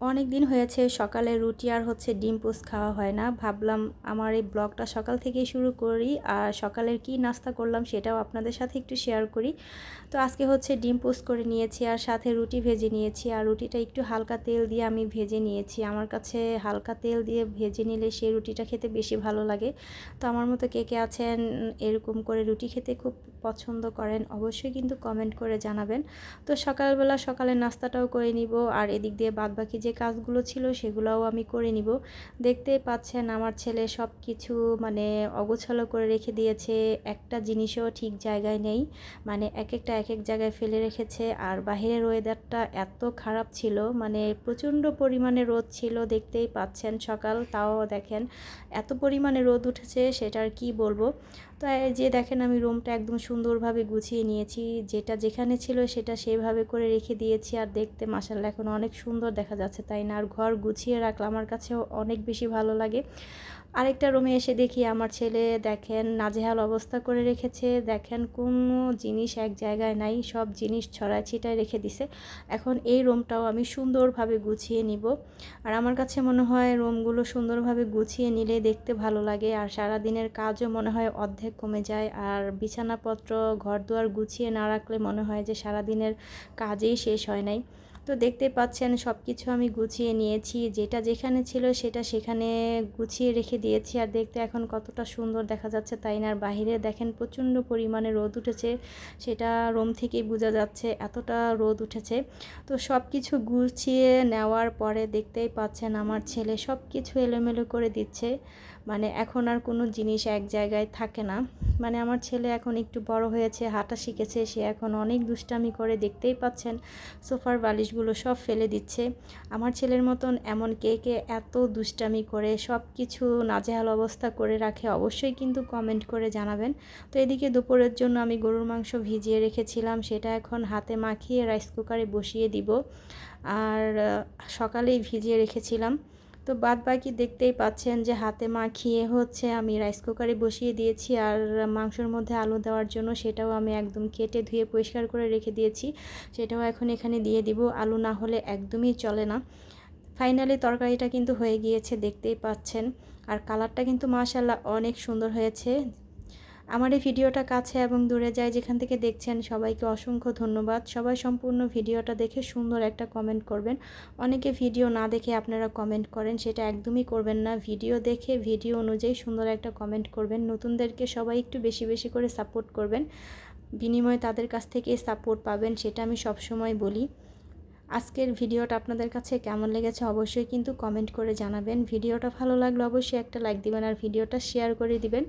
অনেক দিন হয়েছে, সকালে রুটি আর হচ্ছে ডিম পোস্ট খাওয়া হয় না। ভাবলাম আমার এই ব্লগটা সকাল থেকেই শুরু করি আর সকালের কি নাস্তা করলাম সেটাও আপনাদের সাথে একটু শেয়ার করি। তো আজকে হচ্ছে ডিম পোস্ট করে নিয়েছি আর সাথে রুটি ভেজে নিয়েছি আর রুটিটা একটু হালকা তেল দিয়ে আমি ভেজে নিয়েছি। আমার কাছে হালকা তেল দিয়ে ভেজে নিলে সেই রুটিটা খেতে বেশি ভালো লাগে। তো আমার মতো কে কে আছেন, এরকম করে রুটি খেতে খুব পছন্দ করেন অবশ্যই কিন্তু কমেন্ট করে জানাবেন। তো সকালবেলা সকালে নাস্তাটাও করে নিব আর এদিক দিয়ে বাদবাকি যে কাজগুলো ছিল সেগুলোও আমি করে নিব। দেখতে পাচ্ছেন আমার ছেলে সব কিছু মানে অগোছালো করে রেখে দিয়েছে, একটা জিনিসও ঠিক জায়গায় নেই। মানে এক একটা এক এক জায়গায় ফেলে রেখেছে আর বাহিরের ওয়েদারটা এত খারাপ ছিল মানে প্রচণ্ড পরিমাণে রোদ ছিল, দেখতেই পাচ্ছেন সকাল, তাও দেখেন এত পরিমাণে রোদ উঠেছে, সেটার কি বলব? তো যে দেখেন আমি রুমটা একদম সুন্দরভাবে গুছিয়ে নিয়েছি, যেটা যেখানে ছিল সেটা সেভাবে করে রেখে দিয়েছি আর দেখতে মাসাল্লাহ এখন অনেক সুন্দর দেখা যাচ্ছে। তাই না? আর ঘর গুছিয়ে রাখলে আমার কাছেও অনেক বেশি ভালো লাগে। আরেকটা রুমে এসে দেখি আমার ছেলে, দেখেন নাজেহাল অবস্থা করে রেখেছে, দেখেন কোনো জিনিস এক জায়গায় নাই, সব জিনিস ছড়ায় ছিটায় রেখে দিছে। এখন এই রুমটাও আমি সুন্দরভাবে গুছিয়ে নিব। আর আমার কাছে মনে হয় রুমগুলো সুন্দরভাবে গুছিয়ে নিলে দেখতে ভালো লাগে, আর সারা দিনের কাজও মনে হয় অর্ধেক কমে যায়। আর বিছানাপত্র ঘর দুয়ার গুছিয়ে না রাখলে মনে হয় যে সারা দিনের কাজেই শেষ হয় নাই। তো দেখতে পাচ্ছেন সব কিছু আমি গুছিয়ে নিয়েছি। যেটা যেখানে ছিল সেটা সেখানে গুছিয়ে রেখে দিয়েছি। আর দেখতে এখন কতটা সুন্দর দেখা যাচ্ছে তাই না আর বাহিরে। দেখেন প্রচণ্ড পরিমাণে রোদ উঠেছে, সেটা রোম থেকেই বোঝা যাচ্ছে এতটা রোদ উঠেছে। তো সব কিছু গুছিয়ে নেওয়ার পরে দেখতেই পাচ্ছেন আমার ছেলে সব কিছু এলোমেলো করে দিচ্ছে। মানে এখন আর কোনো জিনিস এক জায়গায় থাকে না। মানে আমার ছেলে এখন একটু বড় হয়েছে, হাঁটা শিখেছে, সে এখন অনেক দুষ্টামি করে দেখতেই পাচ্ছেন। সোফার বালিশগুলো সব ফেলে দিচ্ছে। আমার ছেলের মতন এমন কে কে এত দুষ্টামি করে, সব কিছু নাজেহাল অবস্থা করে রাখে অবশ্যই কিন্তু কমেন্ট করে জানাবেন। তো এদিকে দুপুরের জন্য আমি গরুর মাংস ভিজিয়ে রেখেছিলাম, সেটা এখন হাতে মাখিয়ে রাইস কুকারে বসিয়ে দিব। আর সকালেই ভিজিয়ে রেখেছিলাম। তো বাদ বাকি দেখতেই পাচ্ছেন যে হাতে মা খেয়ে হচ্ছে আমি রাইস কুকারে বসিয়ে দিয়েছি আর মাংসের মধ্যে আলু দেওয়ার জন্য সেটাও আমি একদম কেটে ধুয়ে পরিষ্কার করে রেখে দিয়েছি। সেটাও এখন এখানে দিয়ে দিব। আলু না হলে একদমই চলে না। ফাইনালি তরকারিটা কিন্তু হয়ে গিয়েছে, দেখতেই পাচ্ছেন। আর কালারটা কিন্তু মাশাল্লাহ অনেক সুন্দর হয়েছে। আমার এই ভিডিওটা কাছে এবং দূরে যায় যেখান থেকে দেখছেন, সবাইকে অসংখ্য ধন্যবাদ। সবাই সম্পূর্ণ ভিডিওটা দেখে সুন্দর একটা কমেন্ট করবেন। অনেকে ভিডিও না দেখে আপনারা কমেন্ট করেন, সেটা একদমই করবেন না। ভিডিও দেখে, ভিডিও অনুযায়ী সুন্দর একটা কমেন্ট করবেন। নতুনদেরকে সবাই একটু বেশি বেশি করে সাপোর্ট করবেন। বিনিময়ে তাদের কাছ থেকে সাপোর্ট পাবেন, সেটা আমি সবসময় বলি। আজকের ভিডিওটা আপনাদের কাছে কেমন লেগেছে অবশ্যই কিন্তু কমেন্ট করে জানাবেন। ভিডিওটা ভালো লাগলে অবশ্যই একটা লাইক দিবেন আর ভিডিওটা শেয়ার করে দিবেন।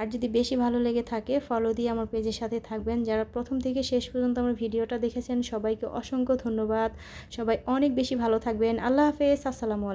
আর যদি বেশি ভালো লেগে থাকে ফলো দিয়ে আমার পেজের সাথে থাকবেন। যারা প্রথম থেকে শেষ পর্যন্ত আমার ভিডিওটা দেখেছেন, সবাইকে অসংখ্য ধন্যবাদ। সবাই অনেক বেশি ভালো থাকবেন। আল্লাহ হাফেজ, আসসালামু